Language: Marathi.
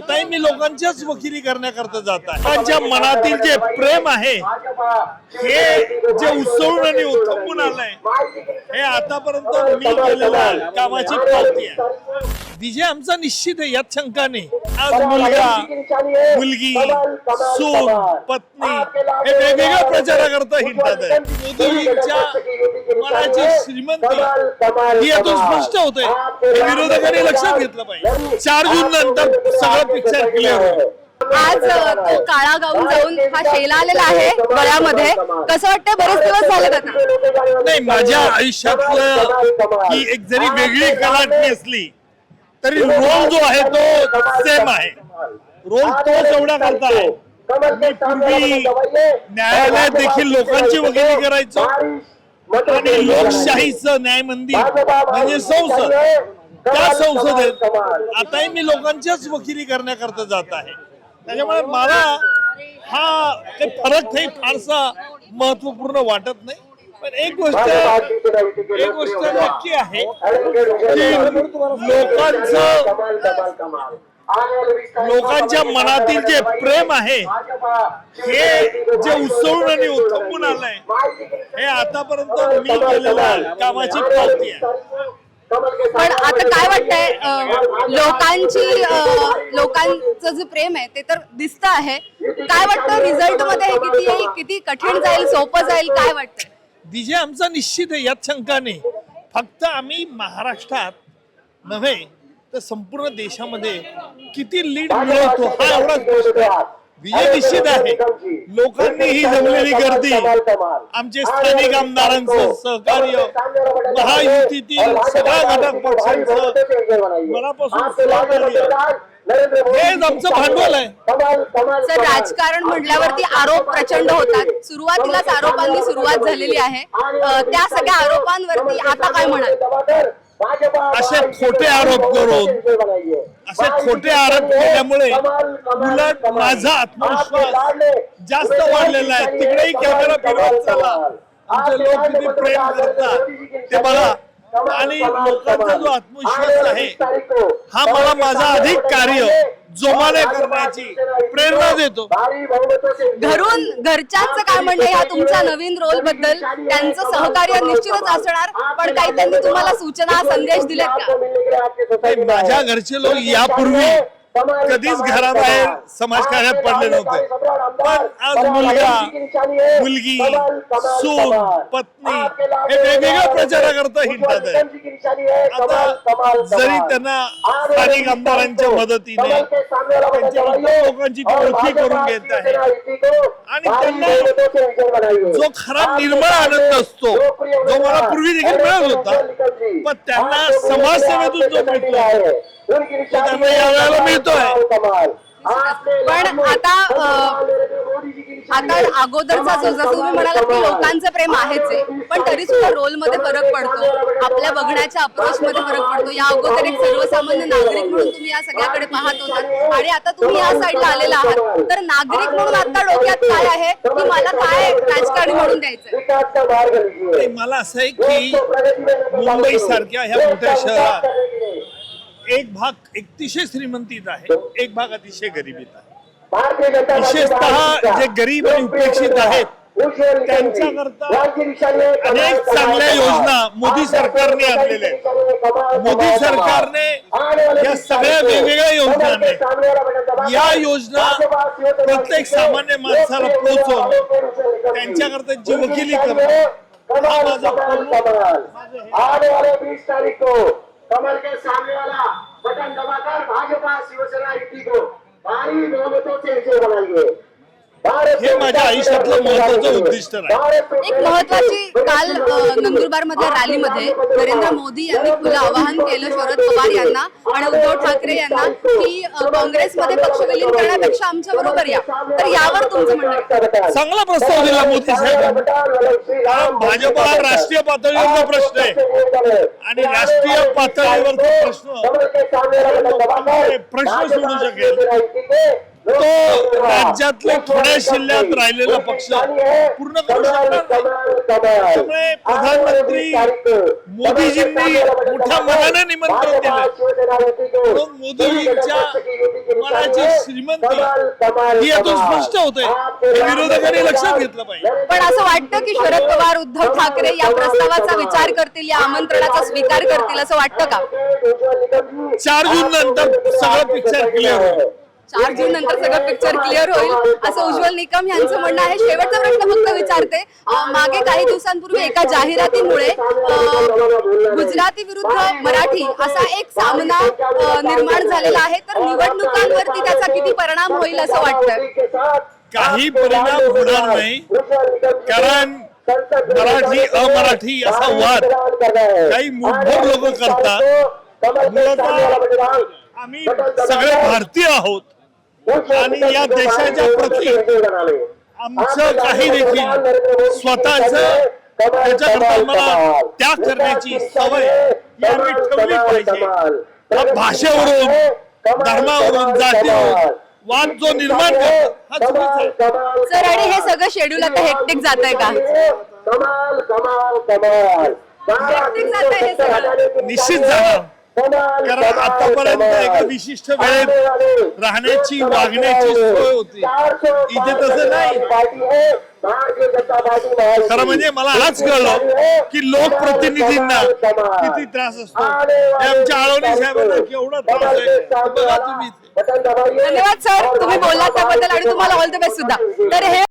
आताही मी लोकांच्याच वकिली करण्याकरता जात आहे. लोकांच्या मनातील जे प्रेम आहे हे जे उसळून आणि उथंबून आलंय हे आतापर्यंत मी केलेलं कामाची पावती आहे. विजय आमचा निश्चित आहे यात शंका नाही. आज मुलगा मुलगी सून पत्नी हे वेगवेगळ्या प्रचाराकरता हिंडतात आहे. मोदींच्या मनाची श्रीमंती. ही यातून स्पष्ट होते हे विरोधकांनी लक्षात घेतलं पाहिजे. चार जून नंतर सगळं पिक्चर क्लिअर होईल. आज तो काळा गाऊन जाऊन हा शेला आलेला आहे गळ्यामध्ये. कसं वाटतं बरेच दिवस झाले आता नाही माझ्या आयुष्यातलं ही एक जरी वेगळी कलाटणी असली तरी रोल जो आहे तो सेम आहे. रोल तोच एवढा करता आहे. मी पूर्वी न्यायालयात देखील लोकांची वकिली करायचो. आणि लोकशाहीचं न्याय मंदिर म्हणजे संसद. त्या संसदेत आताही मी लोकांच्याच वकिली करण्याकरता जात आहे. त्याच्यामुळे मला हा काही फरक काही फारसा महत्त्वपूर्ण वाटत नाही. पण एक गोष्ट एक गोष्ट नक्की आहे की लोकांचं लोकांच्या मनातील जे प्रेम आहे हे जे उसळून आणि उथंबून आलंय हे आतापर्यंत मी केलेल्या कामाची पावती आहे. पण आता काय वाटतंय लोकांची लोकांचं जे प्रेम आहे ते तर दिसत आहे. काय वाटतं रिझल्टमध्ये हे किती येईल किती कठीण जाईल सोपं जाईल काय वाटतंय? विजय आमचा निश्चित आहे यात शंका नाही फक्त आम्ही महाराष्ट्रात नव्हे तर संपूर्ण देशामध्ये किती लीड मिळवतो हा एवढा स्पष्ट आहे विजय निश्चित आहे लोकांनी ही जमलेली गर्दी आमचे स्थानिक आमदारांचं सहकार्य महायुतीतील सगळ्या घटक पक्षांचं मनापासून सहकार्य हेच आमचं भांडवल आहे. सर राजकारण म्हटल्यावरती आरोप प्रचंड होतात. सुरुवातीलाच आरोपांनी सुरुवात झालेली आहे. त्या सगळ्या आरोपांवरती आता काय म्हणाल? असे खोटे आरोप करून असे खोटे आरोप केल्यामुळे उलट माझा आत्मविश्वास जास्त वाढलेला आहे. तिकडेही कॅमेरा फिरवत चला. आमचे लोक किती प्रेम करतात ते बघा. आणि लोकांचा जो आत्मविश्वास आहे हा मला माझा अधिक कार्य जोमाने करण्याची प्रेरणा देतो. घरून घरच्यांचं काय म्हणणं या तुमच्या नवीन रोलबद्दल. त्यांचं सहकार्य निश्चितच असणार पण काही त्यांनी तुम्हाला सूचना संदेश दिलेत का? माझ्या घरचे लोक यापूर्वी कधीच घराबाहेर समाजकार्यात पडले नव्हते. पण आज मुलगा मुलगी सून पत्नी हे वेगवेगळ्या प्रचाराकरता हिंडतात आहे. आता जरी त्यांना स्थानिक आमदारांच्या मदतीने त्यांच्या लोकांची ती ओळखी करून घेत आहे. आणि त्यांना जो खरा निर्मळ आनंद असतो जो मला पूर्वी देखील मिळत होता पण त्यांना समाजसेवेतून जो मिळतो तो यावेळेला मिळतोय पण आता आता अगोदरचा जो जसं तुम्ही म्हणालात की लोकांचं प्रेम आहेच आहे पण तरी सुद्धा रोलमध्ये फरक पडतो. आपल्या बघण्याच्या अप्रोच मध्ये फरक पडतो. या अगोदर एक सर्वसामान्य नागरिक म्हणून तुम्ही या सगळ्याकडे पाहत होतात. आणि आता तुम्ही या साईडला आलेला आहात. तर नागरिक म्हणून आता डोक्यात काय आहे? की मला काय राजकारणी म्हणून द्यायचं मला असं आहे की मुंबई सारख्या ह्या मोठ्या शहरात एक भाग अतिशय श्रीमंतीत आहे एक भाग अतिशय गरिबीत आहे. विशेषतः जे गरीब आणि उपेक्षित आहेत त्यांच्याकरता अनेक चांगल्या योजना मोदी सरकारने आणलेल्या आहेत. मोदी सरकारने या सगळ्या वेगवेगळ्या योजनाने या योजना प्रत्येक सामान्य माणसाला पोहोचवणं त्यांच्याकरता वकिली करणं हा माझा कमर के सामने वाला बटन दबाकर भाजपा शिवसेना युति को भारी बहुमतों से विजय बनाएंगे भारत हे माझ्या आयुष्यातलं महत्वाचं उद्दिष्ट आहे एक महत्वाची काल नंदुरबार मधल्या रॅलीमध्ये नरेंद्र मोदी यांनी खुलं आवाहन केलं शरद पवार यांना आणि उद्धव ठाकरे यांना की काँग्रेसमध्ये पक्ष विलीन करण्यापेक्षा आमच्या बरोबर या. तर यावर तुमचं म्हणणं काय? चांगला प्रस्ताव दिला मोदी साहेबांनी कारण भाजप हा राष्ट्रीय पातळीवरचा प्रश्न आहे. आणि राष्ट्रीय पातळीवरचा प्रश्न. प्रश्न सोडू शकेल. तो राज्यातले थोड्या जिल्ह्यात राहिलेला पक्ष पूर्ण करू शकणार. त्यामुळे प्रधानमंत्री मोदीजींनी मोठ्या मनाने निमंत्रण दिलं. म्हणून मोदीजींच्या मनाची श्रीमंती ही यातून स्पष्ट होते हे विरोधकांनी लक्षात घेतलं पाहिजे. पण असं वाटतं की शरद पवार उद्धव ठाकरे या प्रस्तावाचा विचार करतील या आमंत्रणाचा स्वीकार करतील असं वाटतं का? चार जून नंतर सगळं पिक्चर क्लिअर होईल. चार जून नंतर सगळं पिक्चर क्लिअर होईल. असं उज्ज्वल निकम यांचं म्हणणं आहे. शेवटचा प्रश्न फक्त विचारते. मागे काही दिवसांपूर्वी एका जाहिरातीमुळे गुजराती विरुद्ध मराठी असा एक सामना निर्माण झालेला आहे. तर निवडणुकांवरती त्याचा किती परिणाम होईल असं वाटतं काही परिणाम होणार नाही. कारण मराठी अमराठी असा वाद काही मूठभर लोक करतात. आम्ही सगळे भारतीय आहोत. आणि या देशाच्या प्रती आमचं काही देखील स्वतःच मला त्याग करण्याची सवय आम्ही ठेवली पाहिजे. भाषेवरून धर्मावरून जातीवरून वाद जो निर्माण करतो हा चुकीचा आहे. सर आणि हे सगळं शेड्यूल आता हेक्टिक जात आहे का कमाल हे. निश्चित जाणार कारण आतापर्यंत एका विशिष्ट वेळेत राहण्याची वागण्याची सोय होती. इथे तसं नाही. खरं म्हणजे मला आज कळलं की लोकप्रतिनिधींना किती त्रास असतो. आमच्या आळवणी साहेबांना केवढा त्रास आहे. हे बघा तुम्ही. धन्यवाद सर. तुम्ही बोललात त्याबद्दल आणि तुम्हाला ऑल द बेस्ट सुद्धा. तर हे